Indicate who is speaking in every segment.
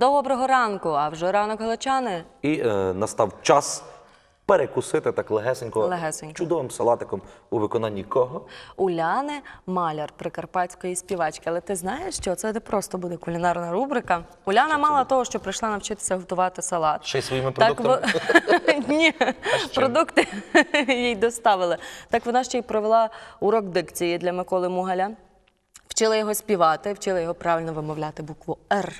Speaker 1: Доброго ранку, а вже ранок галичани.
Speaker 2: І е, настав час перекусити так легесенько,
Speaker 1: Легесенько.
Speaker 2: чудовим салатиком у виконанні кого?
Speaker 1: Уляни маляр прикарпатської співачки. Але ти знаєш, що це не просто буде кулінарна рубрика. Уляна мало того, що прийшла навчитися готувати салат.
Speaker 2: Ще й своїми
Speaker 1: Так
Speaker 2: продуктами?
Speaker 1: во- Ні, продукти їй доставили. Так вона ще й провела урок дикції для Миколи Мугаля. Вчила його співати, вчила його правильно вимовляти букву Р.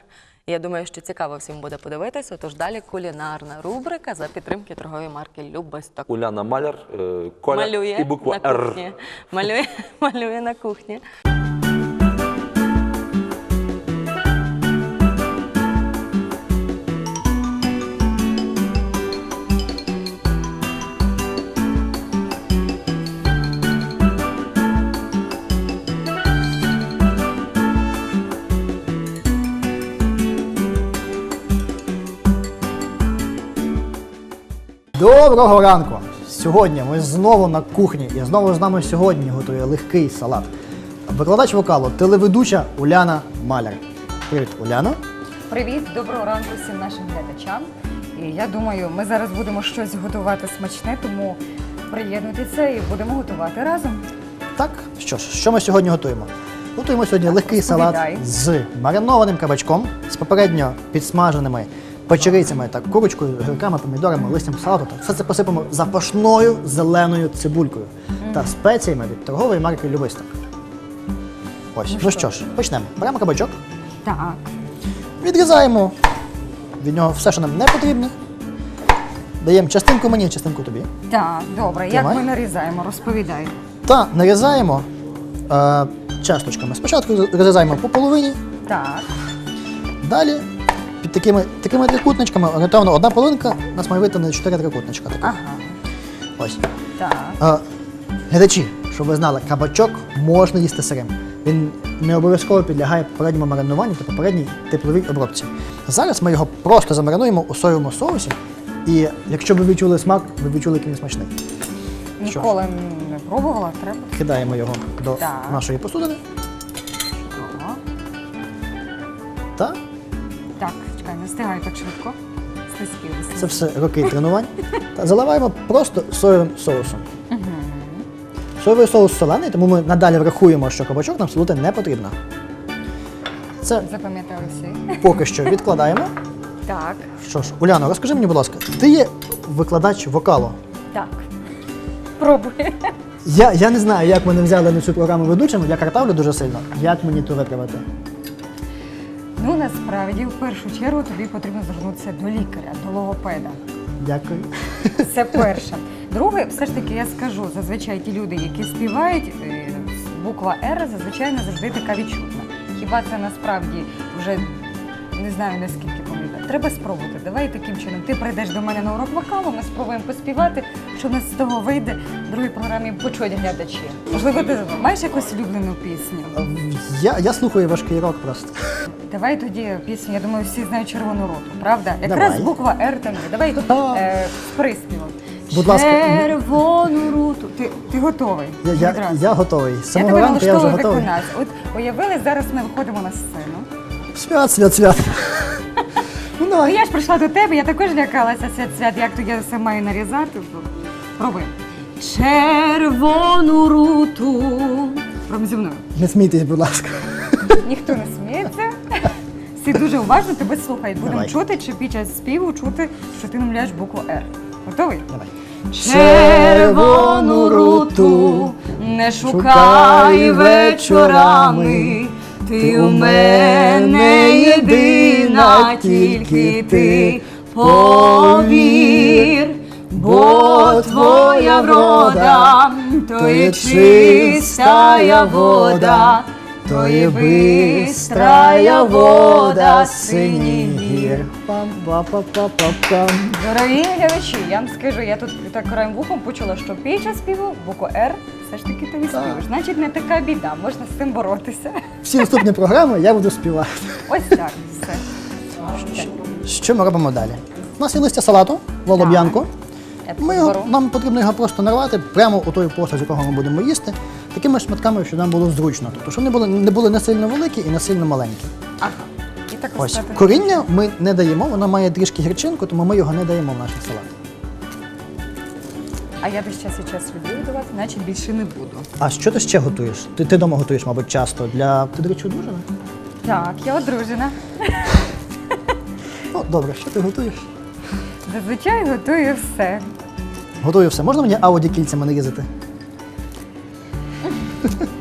Speaker 1: Я думаю, що цікаво всім буде подивитися. Тож далі кулінарна рубрика за підтримки торгової марки Любесток.
Speaker 2: Уляна Маляр, е, Коля
Speaker 1: Малює
Speaker 2: і буква
Speaker 1: на
Speaker 2: Р.
Speaker 1: кухні. Малює, малює на кухні.
Speaker 3: Доброго ранку! Сьогодні ми знову на кухні і знову з нами сьогодні готує легкий салат. Викладач вокалу, телеведуча Уляна Маляр. Привіт, Уляна.
Speaker 4: Привіт, доброго ранку всім нашим глядачам. І я думаю, ми зараз будемо щось готувати смачне, тому приєднуйтеся і будемо готувати разом.
Speaker 3: Так, що ж, що ми сьогодні готуємо? Готуємо сьогодні легкий салат
Speaker 4: розповідай.
Speaker 3: з маринованим кабачком, з попередньо підсмаженими печерицями та курочкою, гірками, помідорами, листям салату. Та все це посипемо запашною зеленою цибулькою та спеціями від торгової марки Любисток. Ось, ну що ж, почнемо. Беремо кабачок.
Speaker 4: Так.
Speaker 3: Відрізаємо від нього все, що нам не потрібно. Даємо частинку мені, частинку тобі.
Speaker 4: Так, добре.
Speaker 3: Тримай.
Speaker 4: Як ми нарізаємо, розповідай.
Speaker 3: Та нарізаємо е, часточками. Спочатку розрізаємо по половині,
Speaker 4: Так.
Speaker 3: далі під такими, такими трикутничками, орієнтовно одна половинка, у нас має вийти на чотири трикутничка. таких.
Speaker 4: Ага.
Speaker 3: Ось.
Speaker 4: Так.
Speaker 3: Глядачі, щоб ви знали, кабачок можна їсти сирим. Він не обов'язково підлягає попередньому маринуванню та попередній тепловій обробці. Зараз ми його просто замаринуємо у соєвому соусі. І якщо ви відчули смак, ви відчули, який він смачний. Що.
Speaker 4: Ніколи не пробувала, треба.
Speaker 3: Кидаємо його до
Speaker 4: Так.
Speaker 3: нашої посудини.
Speaker 4: Чекай, так швидко. Слизькі,
Speaker 3: це все роки тренувань. Та заливаємо просто соєвим соусом. Соєвий соус солений, тому ми надалі врахуємо, що кабачок нам солити не потрібно. Це
Speaker 4: Запам'ятали всі.
Speaker 3: поки що відкладаємо.
Speaker 4: Так.
Speaker 3: Що ж, Уляно, розкажи мені, будь ласка, ти є викладач вокалу.
Speaker 4: Так. Пробуй.
Speaker 3: Я, я не знаю, як мене взяли на цю програму ведучим, я картавлю дуже сильно. Як мені то виправити?
Speaker 4: Ну, насправді, в першу чергу тобі потрібно звернутися до лікаря, до логопеда.
Speaker 3: Дякую.
Speaker 4: Це перше. Друге, все ж таки я скажу, зазвичай ті люди, які співають, е, буква Р зазвичай не завжди така відчутна. Хіба це насправді вже не знаю наскільки пам'ятаю. Треба спробувати. Давай таким чином. Ти прийдеш до мене на урок вокалу, ми спробуємо поспівати. Що в нас з того вийде в другій програмі почують глядачі. Можливо, ти маєш якусь улюблену пісню?
Speaker 3: Я, я слухаю важкий рок просто.
Speaker 4: Давай тоді пісню. Я думаю, всі знають червону роту, правда? Якраз
Speaker 3: Давай.
Speaker 4: буква Р там є. Давай е, з приспівом.
Speaker 3: Будь ласка.
Speaker 4: Червону руту. Ти, ти готовий?
Speaker 3: Я, я,
Speaker 4: Відразу.
Speaker 3: я готовий. З
Speaker 4: Я
Speaker 3: самого
Speaker 4: тебе
Speaker 3: ранку я вже
Speaker 4: налаштовую
Speaker 3: готовий.
Speaker 4: От уявили, зараз ми виходимо на сцену.
Speaker 3: Свят, свят, свят. Ну,
Speaker 4: Ну
Speaker 3: давай.
Speaker 4: я ж прийшла до тебе, я також лякалася свят свят, як то я все маю нарізати. Пробуй. Червону руту. Прям зі мною.
Speaker 3: Не смійтесь, будь ласка.
Speaker 4: Ніхто не сміється. Всі дуже уважно тебе слухають. Будемо
Speaker 3: Давай.
Speaker 4: чути, чи під час співу чути, що ти намовляєш букву Р. Готовий?
Speaker 3: Давай.
Speaker 4: Червону руту не шукай вечорами. Ти у мене єдина, тільки ти повір, бо твоя врода, то є чистая вода, то є бистрая вода синіх гір.
Speaker 3: Пам-па-па-па-пам.
Speaker 4: Дорогі глядачі, я вам скажу, я тут так краєм вухом почула, що під час співу букву Р все ж таки ти відспіваєш. Значить, не така біда, можна з цим боротися.
Speaker 3: Всі наступні програми я буду співати.
Speaker 4: Ось так, все.
Speaker 3: Що ми робимо далі? У нас є листя салату, волоб'янку. Ми його, нам потрібно його просто нарвати прямо у той посуд, з якого ми будемо їсти, такими шматками, щоб нам було зручно. Тобто, щоб вони були, не були не сильно великі і не сильно маленькі.
Speaker 4: Ага. І так
Speaker 3: Ось
Speaker 4: остати.
Speaker 3: коріння ми не даємо, воно має трішки гірчинку, тому ми його не даємо в наш салат.
Speaker 4: А я десь час і час люблю давати, значить більше не буду.
Speaker 3: А що ти ще готуєш? Ти, ти дома готуєш, мабуть, часто для ти, до речі, одружена?
Speaker 4: Так, я одружена.
Speaker 3: Ну, добре, що ти готуєш?
Speaker 4: Зазвичай готую все.
Speaker 3: Готую все. Можна мені ауді кільцями нарізати?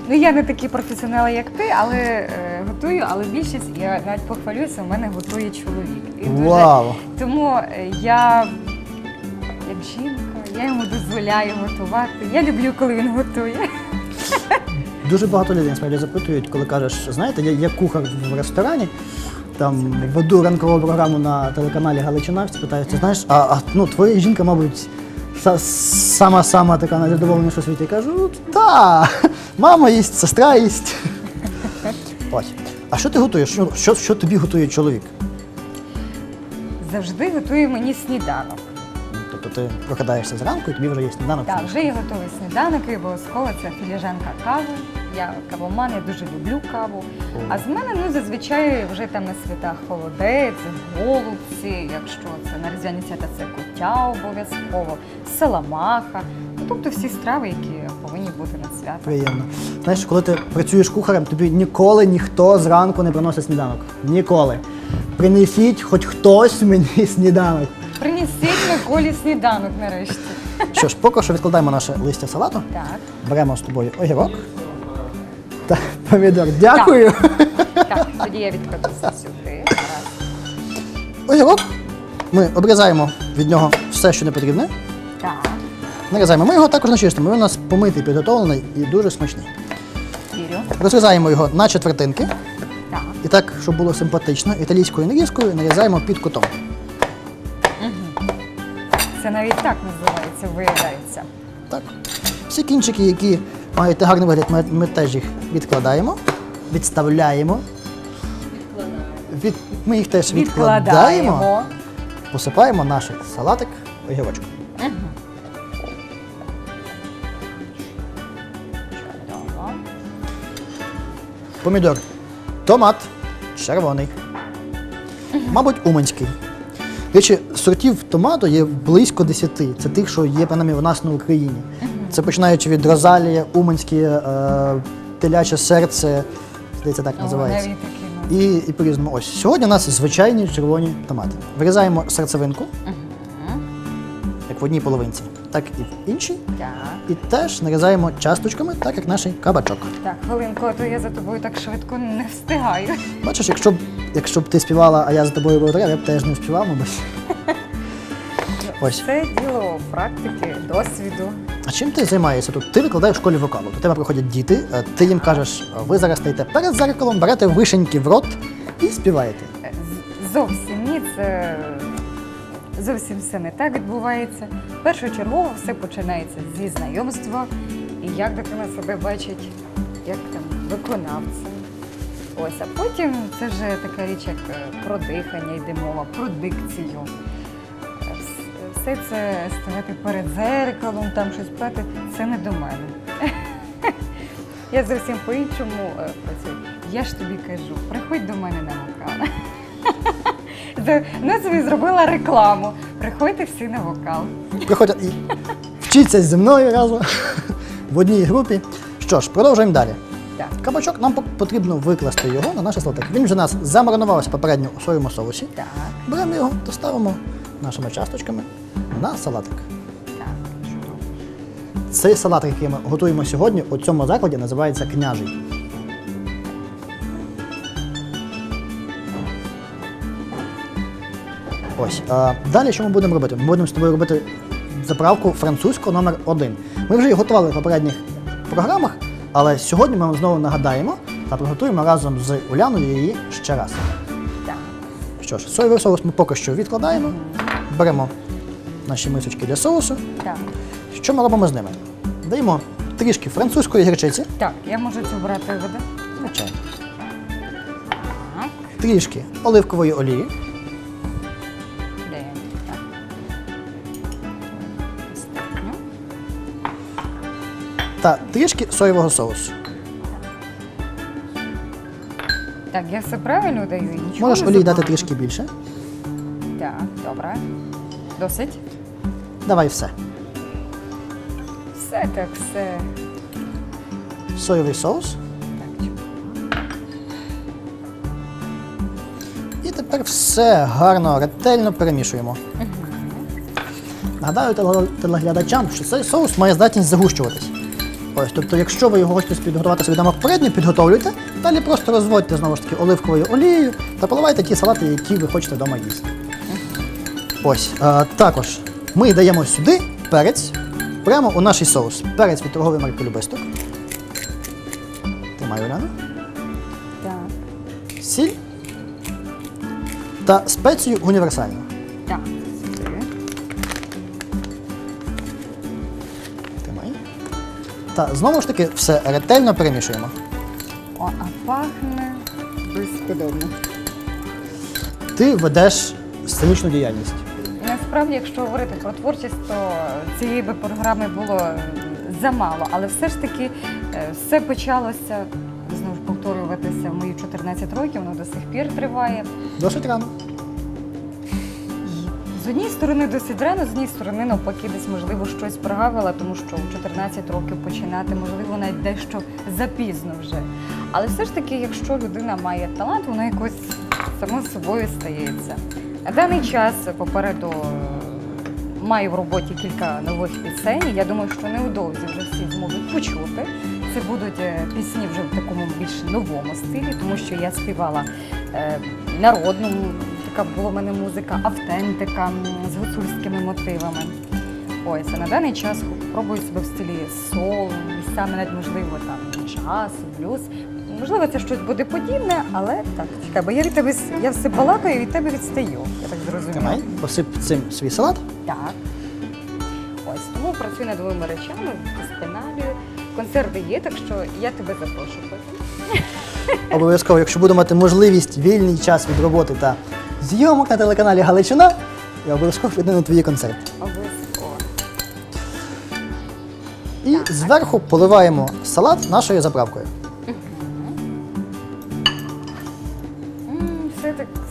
Speaker 4: Ну я не такий професіонал, як ти, але е, готую, але більшість я навіть похвалююся, у мене готує чоловік. І дуже-
Speaker 3: Вау!
Speaker 4: Тому е, я, як жінка, я йому дозволяю готувати. Я люблю, коли він готує.
Speaker 3: Дуже багато людей насправді запитують, коли кажеш, знаєте, я, я кухар в ресторані, там веду ранкову програму на телеканалі Галичина, всі питаються, знаєш, а, а ну, твоя жінка, мабуть, са- сама-сама така найзадоволеніша у світі. Я кажу, «Ну, та, мама їсть, сестра їсть. Ось. А що ти готуєш? Що, що, що тобі готує чоловік?
Speaker 4: Завжди готує мені сніданок.
Speaker 3: Тобто ти прокидаєшся зранку і тобі вже є сніданок.
Speaker 4: Так, вже є готовий сніданок і обов'язково це філіжанка кави. Я кавоман, я дуже люблю каву. А з мене ну зазвичай вже там на святах холодець, голубці, якщо це на різдвяні свята, це куття обов'язково, саламаха. Ну, тобто всі страви, які повинні бути на свято.
Speaker 3: Приємно. Знаєш, коли ти працюєш кухарем, тобі ніколи ніхто зранку не приносить сніданок. Ніколи. Принесіть хоч хтось мені сніданок.
Speaker 4: Принесіть Миколі сніданок нарешті.
Speaker 3: Що ж, поки що відкладаємо наше листя салату.
Speaker 4: Так.
Speaker 3: Беремо з тобою огірок. Та помідор. Дякую.
Speaker 4: Так, тоді я відкладу все сюди.
Speaker 3: Огірок. Ми обрізаємо від нього все, що не потрібне.
Speaker 4: Так,
Speaker 3: Нарізаємо. Ми його також начистимо. Він у нас помитий, підготовлений і дуже смачний.
Speaker 4: вірю.
Speaker 3: Розрізаємо його на четвертинки.
Speaker 4: Так.
Speaker 3: І так, щоб було симпатично, італійською нарізкою нарізаємо під кутом.
Speaker 4: Це навіть так називається, виявляється.
Speaker 3: Так. Всі кінчики, які мають гарний вигляд, ми, ми теж їх відкладаємо, відставляємо. Від, ми їх теж відкладаємо,
Speaker 4: Відкладаємо.
Speaker 3: посипаємо наш салатик огірочком.
Speaker 4: Чудово.
Speaker 3: Помідор. Томат червоний. Мабуть, уманський. Речі, сортів томату є близько 10. Це тих, що є принаймні в нас на Україні. Це починаючи від розалія, уманське, е, теляче серце, здається, так називається.
Speaker 4: ну.
Speaker 3: І, і по-різному. Ось сьогодні у нас звичайні червоні томати. Вирізаємо серцевинку, як в одній половинці, так і в іншій.
Speaker 4: Так,
Speaker 3: І теж нарізаємо часточками, так як наш кабачок.
Speaker 4: так, хвилинку, а то я за тобою так швидко не встигаю.
Speaker 3: Бачиш, якщо б, якщо б ти співала, а я за тобою повторяв, я б теж не співав, мабуть. Ось.
Speaker 4: Це діло практики, досвіду.
Speaker 3: А чим ти займаєшся тут? Ти викладаєш в школі вокалу. До тебе приходять діти, е, ти їм кажеш, ви зараз стоїте перед зеркалом, берете вишеньки в рот і співаєте.
Speaker 4: Е, Зовсім ні, це зовсім все не так відбувається. Першочергово все починається зі знайомства і як дитина себе бачить як там виконавцем. Ось, а потім це вже така річ, як е, про дихання йде мова, про дикцію. Вс- Все це ставати перед зеркалом, там щось пати, це не до мене. Я зовсім по-іншому е, працюю. Я ж тобі кажу, приходь до мене на вокал. Ну, собі зробила рекламу. Приходьте всі на вокал.
Speaker 3: Приходять і вчіться зі мною разом в одній групі. Що ж, продовжуємо далі.
Speaker 4: Так.
Speaker 3: Кабачок нам потрібно викласти його на наш салатик. Він вже у нас замаринувався попередньо у своєму соусі.
Speaker 4: Так,
Speaker 3: Беремо його та ставимо нашими часточками на салатик. Цей салатик, який ми готуємо сьогодні, у цьому закладі називається княжий. Ось. А, далі що ми будемо робити? Ми будемо з тобою робити заправку французьку номер 1 Ми вже її готували в попередніх програмах, але сьогодні ми вам знову нагадаємо та приготуємо разом з Уляною її ще раз. Що ж, соєвий соус ми поки що відкладаємо, беремо наші мисочки для соусу.
Speaker 4: Так.
Speaker 3: Що ми робимо з ними? Даємо трішки французької гірчиці,
Speaker 4: Так, я можу цю брати воду.
Speaker 3: звичайно,
Speaker 4: Так.
Speaker 3: трішки оливкової олії?
Speaker 4: Так. Достатньо.
Speaker 3: та трішки соєвого соусу.
Speaker 4: Так, я все правильно даю, нічого
Speaker 3: Можеш
Speaker 4: не
Speaker 3: олії дати трішки більше.
Speaker 4: Так, добре. Досить.
Speaker 3: Давай все.
Speaker 4: Все так, все.
Speaker 3: Соєвий соус. І тепер все гарно, ретельно перемішуємо. Нагадаю телеглядачам, що цей соус має здатність загущуватись. Ось, тобто, якщо ви його хочете підготувати собі дома попередньо, підготовлюйте, далі просто розводьте знову ж таки оливковою олією та поливайте ті салати, які ви хочете вдома їсти. Ось. А, також ми даємо сюди перець прямо у наш соус. Перець від торгової марки Любисток. Тримаю Оляна.
Speaker 4: так.
Speaker 3: Сіль та спецію універсальну.
Speaker 4: Так.
Speaker 3: Тримай. Та знову ж таки все ретельно перемішуємо.
Speaker 4: О, а пахне безподобно.
Speaker 3: Ти ведеш сценічну діяльність.
Speaker 4: Насправді, якщо говорити про творчість, то цієї би програми було замало, але все ж таки е, все почалося знову ж повторюватися в мої 14 років, воно до сих пір триває.
Speaker 3: Досить рано.
Speaker 4: З однієї сторони досить рано, з однієї сторони навпаки десь можливо щось прогавила, тому що в 14 років починати, можливо, навіть дещо запізно вже. Але все ж таки, якщо людина має талант, воно якось само собою стається. На даний час попереду е, маю в роботі кілька нових пісень. Я думаю, що невдовзі вже всі зможуть почути. Це будуть е, пісні вже в такому більш новому стилі, тому що я співала е, народну, така була в мене музика, автентика з гуцульськими мотивами. Ось, а на даний час пробую себе в стилі сол, місцями навіть можливо там джаз, блюз. Можливо, це щось буде подібне, але так, чекай, бо я від тебе с- я все балакаю і від тебе відстаю. Я так зрозуміла.
Speaker 3: Тримай, посип цим свій салат.
Speaker 4: Так. Ось тому працюю над новими речами, вдосконалюю. Консерви є, так що я тебе запрошую. потім.
Speaker 3: Обов'язково, якщо буду мати можливість, вільний час від роботи та зйомок на телеканалі Галичина, я обов'язково піду на твої концерти.
Speaker 4: Обов'язково.
Speaker 3: І зверху поливаємо салат нашою заправкою.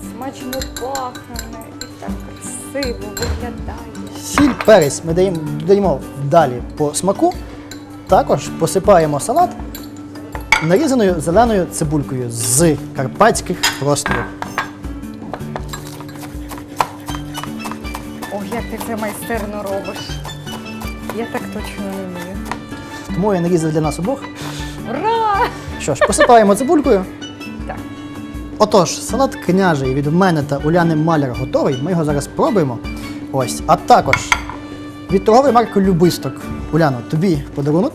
Speaker 4: Смачно пахне і так красиво виглядає.
Speaker 3: Сіль, перець ми даємо, додаємо далі по смаку. Також посипаємо салат нарізаною зеленою цибулькою з карпатських просторів.
Speaker 4: Ох, як ти це майстерно робиш. Я так точно не вмію.
Speaker 3: Тому я нарізав для нас обох.
Speaker 4: Ура!
Speaker 3: Що ж, посипаємо цибулькою. Отож, салат княжий від мене та Уляни Маляр готовий. Ми його зараз пробуємо. Ось. А також від торгової марки Любисток. Уляно, тобі подарунок.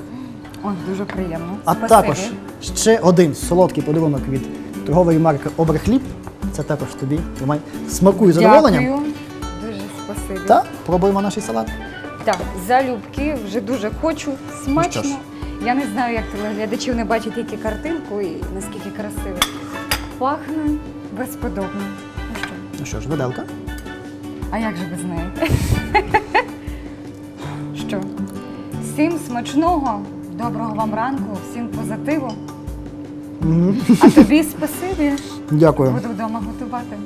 Speaker 4: Ой, дуже приємно.
Speaker 3: А
Speaker 4: Спасибі.
Speaker 3: також ще один солодкий подарунок від торгової марки Оберхліб. Це також тобі. Тримай. Смакуй з задоволенням.
Speaker 4: Дякую. Дуже спасибі.
Speaker 3: Та пробуємо наш салат.
Speaker 4: Так, залюбки вже дуже хочу. Смачно.
Speaker 3: Ну.
Speaker 4: Я не знаю, як телеглядачі вони бачать тільки картинку і наскільки красиво. Пахне безподобно. Ну що,
Speaker 3: Ну що ж, виделка.
Speaker 4: а як же без неї? що? Всім смачного, доброго вам ранку, всім позитиву. А тобі спасибі.
Speaker 3: Дякую.
Speaker 4: Буду вдома готувати.